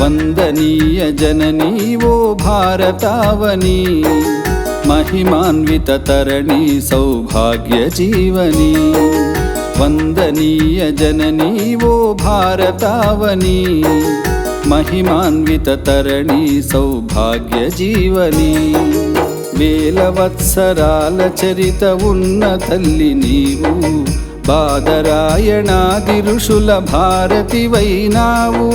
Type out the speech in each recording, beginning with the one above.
వందనీయ జననీ ఓ భారతావని మహిమాన్విత తరణి సౌభాగ్య జీవని వందనీయ జననీ ఓ భారతావని మహిమాన్విత తరణి సౌభాగ్య జీవని వేలవత్సరాల చరిత ఉన్న తల్లి నీవు బాదరాయణాది ఋషుల భారతివైనావు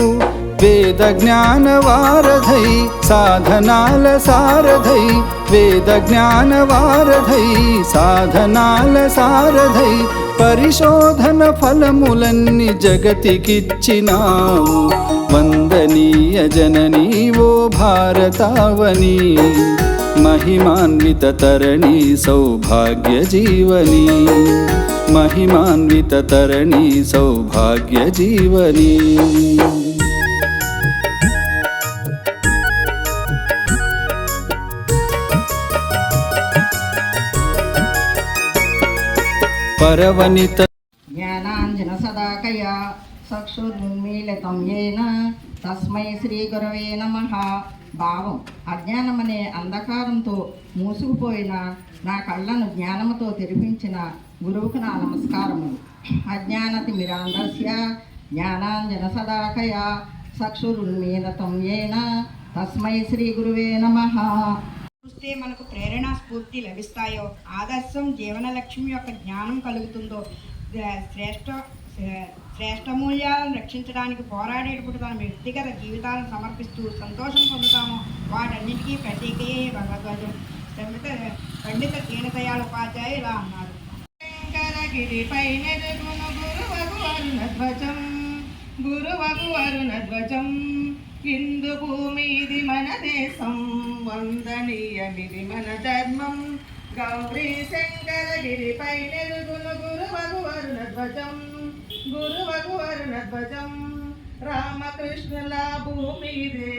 వైనావు వేద జ్ఞాన వారధై సాధనాల సారథై వేద జ్ఞాన వారధై సాధనాల సారథై పరిశోధన ఫలములన్నీ జగతికిచ్చినావు వందనీయ జననీ ఓ భారతావని మహిమాన్విత తరణి సౌభాగ్య జీవని మహిమాన్విత తరణి సౌభాగ్య జీవని పరవనిత జ్ఞానాంజన సదాకయ చక్షుర్మిళితం ఏన తస్మై శ్రీ గురవే నమ భావం అజ్ఞానమనే అంధకారంతో మూసుకుపోయిన నా కళ్ళను జ్ఞానముతో తెరిపించిన గురువుకు నా నమస్కారము అజ్ఞానతి మిరాంధస్య జ్ఞానాంజన సదాకయ చక్షురున్మీలతం ఏన। తస్మై శ్రీ గురువే నమ। చూస్తే మనకు ప్రేరణ స్ఫూర్తి లభిస్తాయో? ఆదర్శం జీవన లక్ష్యం యొక్క జ్ఞానం కలుగుతుందో? శ్రేష్ట శ్రేష్ట మూల్యాలను రక్షించడానికి పోరాడేటప్పుడు తన వ్యక్తిగత జీవితాలను సమర్పిస్తూ సంతోషం పొందుతామో? వాటన్నిటికీ ప్రతీకే భగవద్వజం పండిత పండిత దీనదయాళ ఉపాధ్యాయు ఇలా అన్నారు. శంకరగిరిపై మెరుగును గురువగు అరుణధ్వజం గురువగు అరుణధ్వజం హిందూ భూమి ఇది మన దేశం వందనీయమిది మన ధర్మం. గౌరీ శంకరగిరిపై నెరుగును గురువగు అరుణధ్వజం గురువగు అరుణధ్వజం రామకృష్ణుల భూమిదే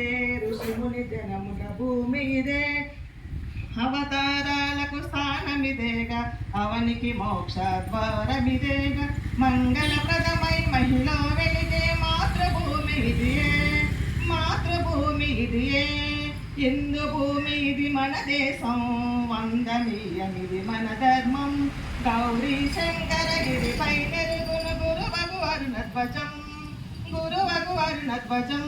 ఋషిముని జనముల భూమిదే. అవతారాలకు స్థానమిదేగా అవనికి మోక్ష ద్వారమిదేగా. మంగళప్రదమై మహిళ వెలిగే మాతృభూమి ఇదియే భూమి ఇదియే ఎందు భూమి ఇది మన దేశం వందనీయమిది మన ధర్మం. గౌరీ శంకరగిరిపై నెరుగును గురువగు అరుణధ్వజం గురువగు అరుణధ్వజం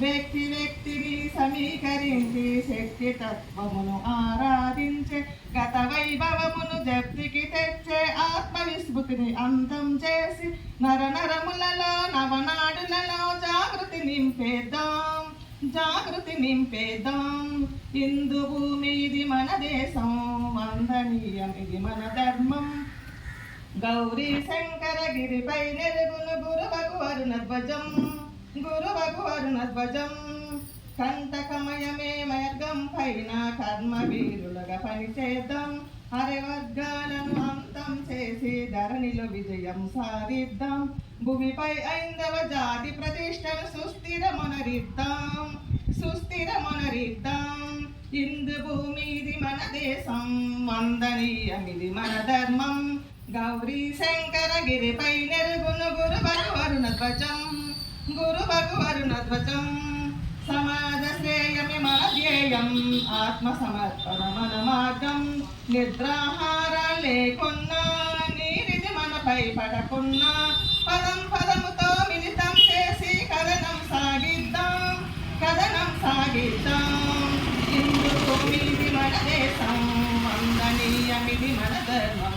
వ్యక్తి వ్యక్తిని సమీకరించి శక్తి తత్వమును ఆరాధించే గత వైభవమును జప్తికి తెచ్చే ఆత్మవిస్మృతిని అంతం చేసి నర నరములలో నవనాడులలో జాగృతి నింపేద్దాం. జాగృతి నింపేద్దాం. హిందూ భూమి ఇది మన దేశం వందనీయం ఇది మన ధర్మం. గౌరీ శంకర గిరిపై వరుణ ధ్వజం. గురువకు వరుణ ధ్వజం. కంటకమయమే మార్గం పైన కర్మ వీరులుగా పనిచేద్దాం. హరివర్గాలను అంతం చేసి ధరణిలో విజయం సాధిద్దాం. భూమిపై ఐందవ జాతి ప్రతిష్టను సుస్థిరమునరిద్దాం. సుస్థిరమునరిద్దాం. ఇందు భూమి ఇది మన దేశం వందనీయమిది మన ధర్మం. గౌరీ శంకర గిరిపై నెరుగును గురు భగవరుణ ధ్వజం. గురు భగవరుణ ధ్వజం. సమాజ శ్రేయమి ఆత్మ సమర్పణ మన మార్గం నిద్రాహార లేకున్నా నీరిది మనపై పడకున్నా పదం పదముతో మిళితం చేసి కథనం సాగిద్దాం కథనం సాగిద్దాం. ఇందుకు మీది మన దేశం వందనీయమిది మన ధర్మం.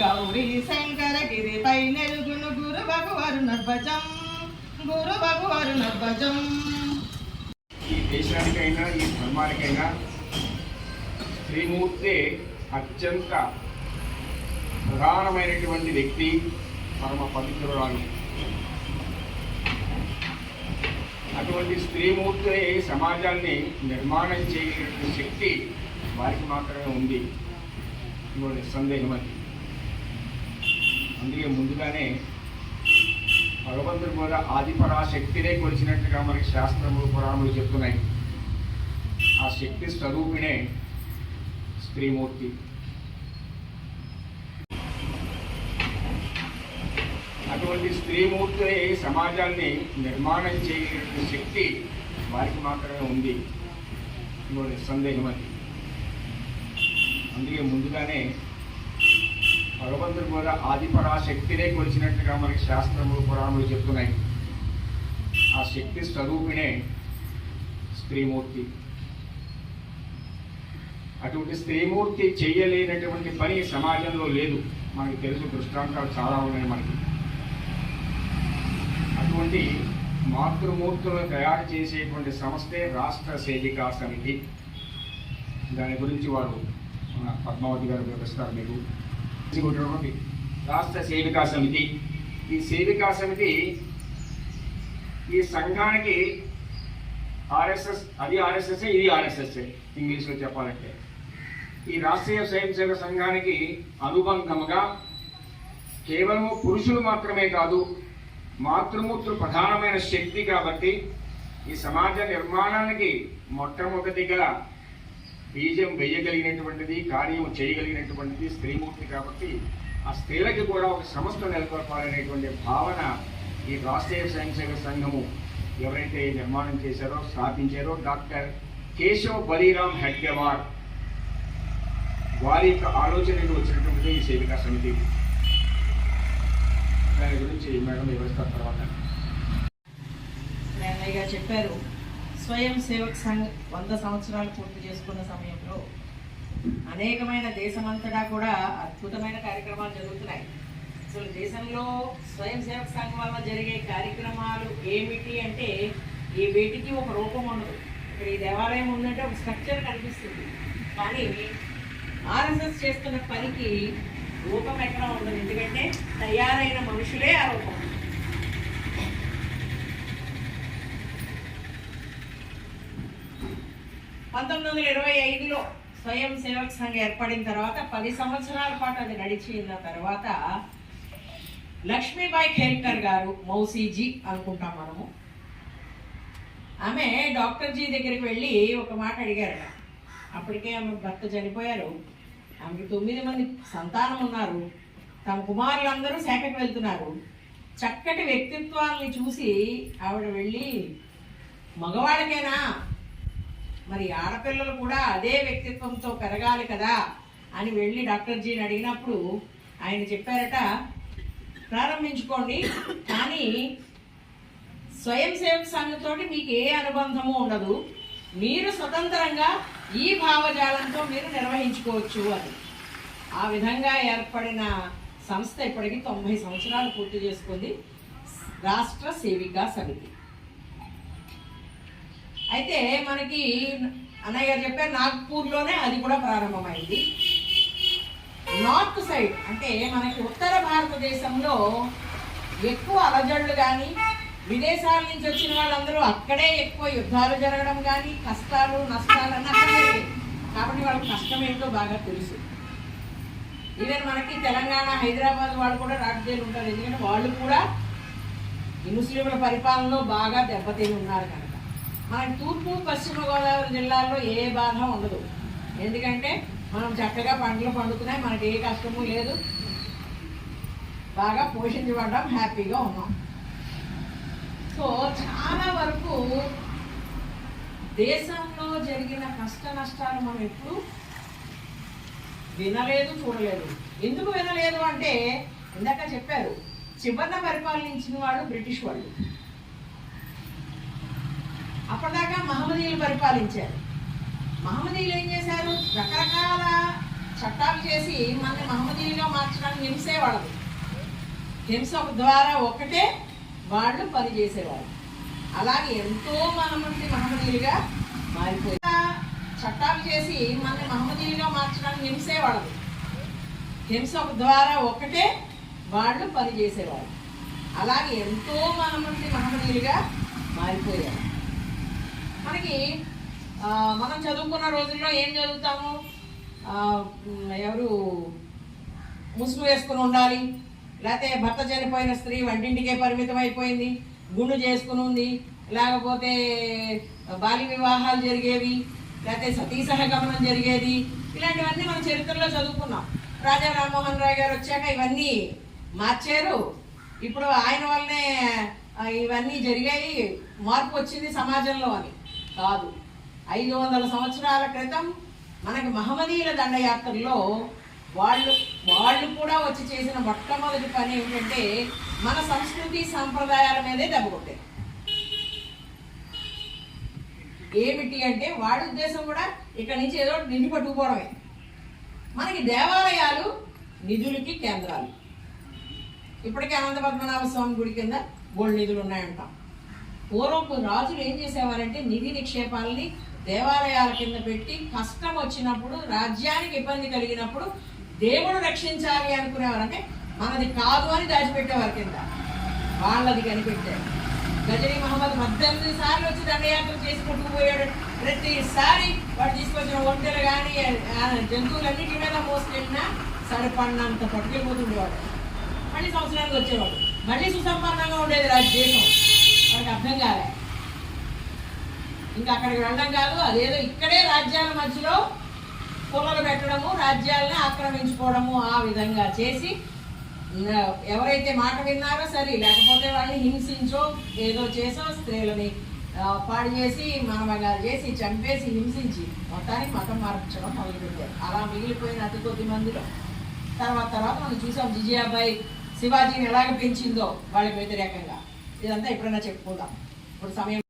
గౌరీ శంకరగిరిపై నెలుగును గురు భగవరు నర్భజం గురు భగవరు నర్భజం దేశానికైనా ఈ ధర్మానికైనా శ్రీమూర్తే అత్యంత ప్రధానమైనటువంటి వ్యక్తి పరమ పవిత్రురాలు. అటువంటి స్త్రీమూర్తి సమాజాన్ని నిర్మాణం చేయగలిగిన శక్తి వారికి మాత్రమే ఉంది. ఇవాళ సందేహం అది. అందుకే ముందుగానే భగవంతుడు కూడా ఆదిపరాశక్తినే కొలిచినట్టుగా మనకి శాస్త్రములు పురాణములు చెప్తున్నాయి. ఆ శక్తి స్వరూపిణే స్త్రీమూర్తి. అటువంటి స్త్రీమూర్తి సమాజాన్ని నిర్మాణం చేయగలిగిన శక్తి వారికి మాత్రమే ఉంది. నిస్సందేహం అది. అందుకే ముందుగానే భగవంతుడు కూడా ఆదిపరాశక్తినే కొలిచినట్టుగా మనకి శాస్త్రములు పురాణములు చెప్తున్నాయి. ఆ శక్తి స్వరూపిణే స్త్రీమూర్తి. అటువంటి స్త్రీమూర్తి చేయలేనటువంటి పని సమాజంలో లేదు. మనకి తెలుసు దృష్టాంతాలు చాలా ఉన్నాయి మనకి. అటువంటి మాతృమూర్తులను తయారు చేసేటువంటి సంస్థే రాష్ట్ర సేవికా సమితి. దాని గురించి వారు మన పద్మావతి గారు వివరిస్తారు మీకు. రాష్ట్ర సేవికా సమితి. ఈ సేవికా సమితి ఈ సంఘానికి ఆర్ఎస్ఎస్ అది ఆర్ఎస్ఎస్ ఇది ఆర్ఎస్ఎస్ ఇంగ్లీష్లో చెప్పాలంటే. ఈ రాష్ట్రీయ స్వయం సేవ సంఘానికి అనుబంధముగా కేవలము పురుషులు మాత్రమే కాదు మాతృమూర్తులు ప్రధానమైన శక్తి కాబట్టి ఈ సమాజ నిర్మాణానికి మొట్టమొదటిగా బీజం వేయగలిగినటువంటిది కార్యం చేయగలిగినటువంటిది స్త్రీమూర్తి కాబట్టి ఆ స్త్రీలకి కూడా ఒక సంస్థ నెలకొల్పాలనేటువంటి భావన ఈ రాష్ట్రీయ స్వయంసేవక సంఘము ఎవరైతే నిర్మాణం చేశారో స్థాపించారో డాక్టర్ కేశవ్ బలీరామ్ హెడ్గవార్ వారి యొక్క ఆలోచనకు వచ్చినటువంటి ఈ సేవికా సమితి దాని గురించి మేడం వివరిస్తారు తర్వాత. అన్నయ్య గారు చెప్పారు స్వయం సేవక్ సంఘ్ వంద సంవత్సరాలు పూర్తి చేసుకున్న సమయంలో అనేకమైన దేశమంతటా కూడా అద్భుతమైన కార్యక్రమాలు జరుగుతున్నాయి. అసలు దేశంలో స్వయం సేవక్ సంఘం వల్ల జరిగే కార్యక్రమాలు ఏమిటి అంటే ఈ వీటికి ఒక రూపం ఉండదు. ఇక్కడ ఈ దేవాలయం ఉందంటే ఒక స్ట్రక్చర్ కనిపిస్తుంది. కానీ ఆర్ఎస్ఎస్ చేస్తున్న పనికి రూపం ఎక్కడ ఉండదు. ఎందుకంటే తయారైన మనుషులే ఆ రూపం. పంతొమ్మిది వందల ఇరవై ఐదులో స్వయం సేవక్ సంఘం ఏర్పడిన తర్వాత పది సంవత్సరాల పాటు అది నడిచిన తర్వాత లక్ష్మీబాయి ఖేల్కర్ గారు మౌసీజీ అనుకుంటాం మనము. ఆమె డాక్టర్ జీ దగ్గరికి వెళ్ళి ఒక మాట అడిగారట. అప్పటికే ఆమె భర్త చనిపోయారు. ఆమెకి తొమ్మిది మంది సంతానం ఉన్నారు. తమ కుమారులందరూ శాఖకు వెళ్తున్నారు. చక్కటి వ్యక్తిత్వాలని చూసి ఆవిడ వెళ్ళి మగవాళ్ళకేనా? మరి ఆడపిల్లలు కూడా అదే వ్యక్తిత్వంతో పెరగాలి కదా అని వెళ్ళి డాక్టర్ జీని అడిగినప్పుడు ఆయన చెప్పారట ప్రారంభించుకోండి కానీ స్వయం సేవక సంఘంతో మీకు ఏ అనుబంధము ఉండదు. మీరు స్వతంత్రంగా ఈ భావజాలంతో మీరు నిర్వహించుకోవచ్చు అది. ఆ విధంగా ఏర్పడిన సంస్థ ఇప్పటికి తొంభై సంవత్సరాలు పూర్తి చేసుకుంది. రాష్ట్ర సేవికా సమితి. అయితే మనకి అన్నయ్య గారు చెప్పారు నాగ్పూర్లోనే అది కూడా ప్రారంభమైంది. నార్త్ సైడ్ అంటే మనకి ఉత్తర భారతదేశంలో ఎక్కువ అలజడులు కానీ విదేశాల నుంచి వచ్చిన వాళ్ళందరూ అక్కడే ఎక్కువ యుద్ధాలు జరగడం కానీ కష్టాలు నష్టాలు అన్నీ అక్కడే కాబట్టి వాళ్ళకి కష్టం ఏంటో బాగా తెలుసు. ఈవెన్ మనకి తెలంగాణ హైదరాబాద్ వాళ్ళు కూడా రాజకీయాలు ఉంటారు. ఎందుకంటే వాళ్ళు కూడా ఈ ముస్లింల పరిపాలనలో బాగా దెబ్బతిని ఉన్నారు కనుక. మనకి తూర్పు పశ్చిమ గోదావరి జిల్లాల్లో ఏ బాధ ఉండదు. ఎందుకంటే మనం చక్కగా పంటలు పండుతున్నాయి. మనకి ఏ కష్టము లేదు. బాగా పోషించబడ్డాం హ్యాపీగా ఉన్నాం. చాలా వరకు దేశంలో జరిగిన కష్ట నష్టాలు మనం ఎప్పుడు వినలేదు చూడలేదు. ఎందుకు వినలేదు అంటే ఇందాక చెప్పారు చివరిన పరిపాలించిన వాడు బ్రిటిష్ వాళ్ళు. అప్పటిదాకా మహమ్మదీయులు పరిపాలించారు. మహమ్మదీయులు ఏం చేశారు? రకరకాల చట్టాలు చేసి మనల్ని మహమ్మదీయులుగా మార్చడానికి హింసే వాళ్ళు హింస ద్వారా ఒకటే వాళ్ళు పనిచేసేవాళ్ళు అలాగే ఎంతో మంది మహమ్మదీలుగా మారిపోయారు చట్టాలు చేసి మనల్ని మహమ్మదీలుగా మార్చడానికి హింసే వాళ్ళది హింస ద్వారా ఒకటే వాళ్ళు పనిచేసేవాళ్ళు అలాగే ఎంతో మంది మహమ్మదీలుగా మారిపోయారు మనకి మనం చదువుకున్న రోజుల్లో ఏం చదువుతాము? ఎవరు? ముసుగు వేసుకుని ఉండాలి. లేకపోతే భర్త చనిపోయిన స్త్రీ వంటింటికే పరిమితం అయిపోయింది గుండు చేసుకుని ఉంది. లేకపోతే బాల్య వివాహాలు జరిగేవి లేకపోతే సతీ సహగమనం జరిగేది. ఇలాంటివన్నీ మనం చరిత్రలో చదువుకున్నాం. రాజా రామ్మోహన్ రాయ్ గారు వచ్చాక ఇవన్నీ మార్చారు. ఇప్పుడు ఆయన వల్లనే ఇవన్నీ జరిగాయి. మార్పు వచ్చింది సమాజంలో అని. కాదు. ఐదు వందల సంవత్సరాల క్రితం మనకి మహమ్మదీయుల దండయాత్రలో వాళ్ళు వాళ్ళు కూడా వచ్చి చేసిన మొట్టమొదటి పని ఏమిటంటే మన సంస్కృతి సాంప్రదాయాల మీదే దెబ్బ ఏమిటి అంటే వాడి ఉద్దేశం కూడా ఇక్కడ నుంచి ఏదో నిండి పట్టుకుపోవడమే. మనకి దేవాలయాలు నిధులకి కేంద్రాలు. ఇప్పటికే అనంత పద్మనాభ స్వామి గుడి కింద గోల్డ్ నిధులు ఉన్నాయంటాం. పూర్వపు రాజులు ఏం చేసేవారంటే నిధి నిక్షేపాలని దేవాలయాల కింద పెట్టి కష్టం వచ్చినప్పుడు రాజ్యానికి ఇబ్బంది కలిగినప్పుడు దేవుడు రక్షించాలి అనుకునేవారు అంటే మనది కాదు అని దాచిపెట్టేవారు కింద. వాళ్ళది కనిపెట్టారు గజనీ మహమ్మద్ పద్దెనిమిది సార్లు వచ్చి దండయాత్ర చేసి కొట్టుకుపోయాడు. ప్రతిసారి వాడు తీసుకొచ్చిన ఒంటెలు కానీ జంతువులన్నిటి మీద మోసుకెళ్ళినా సరిపడినంత పట్టుకెళ్ళిపోతుండేవాడు మళ్ళీ సంవత్సరానికి వచ్చేవాడు. మళ్ళీ సుసంపన్నంగా ఉండేది రాజు దేశం వాడికి అర్థం కాలే. ఇంకా అక్కడికి వెళ్ళడం కాదు అదేదో ఇక్కడే రాజ్యాల మధ్యలో పొలలు పెట్టడము రాజ్యాలను ఆక్రమించుకోవడము ఆ విధంగా చేసి ఎవరైతే మాట విన్నారో సరే లేకపోతే వాళ్ళని హింసించో ఏదో చేసో స్త్రీలని పాడు చేసి మనమగారు చేసి చంపేసి హింసించి మొత్తానికి మతం మార్పించడం మొదలుపెట్టారు. అలా మిగిలిపోయిన అతి కొద్ది మందిలో తర్వాత తర్వాత మనం చూసాం జిజియాబాయ్ శివాజీని ఎలాగ పెంచిందో వాళ్ళకి వ్యతిరేకంగా. ఇదంతా ఎప్పుడైనా చెప్పుకుందాం. ఇప్పుడు సమయం.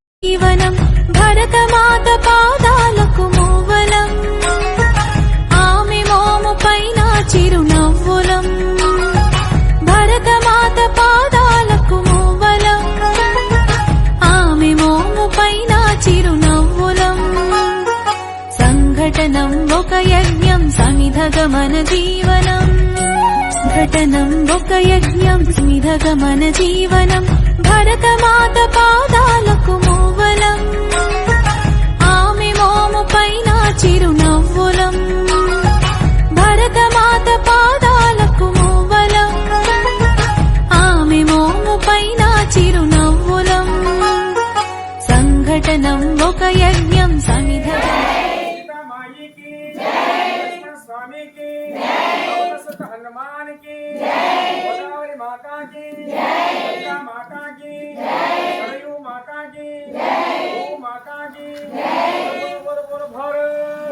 భరతమాత సమిధగమన జీవనం ఘటనం ఒక యజ్ఞం స్మిధగమన జీవనం భరతమాత పాదాలకు హనుమానికి గోదావరి మాతాకి మాతాకి మాతాకి మాతాకి భరత్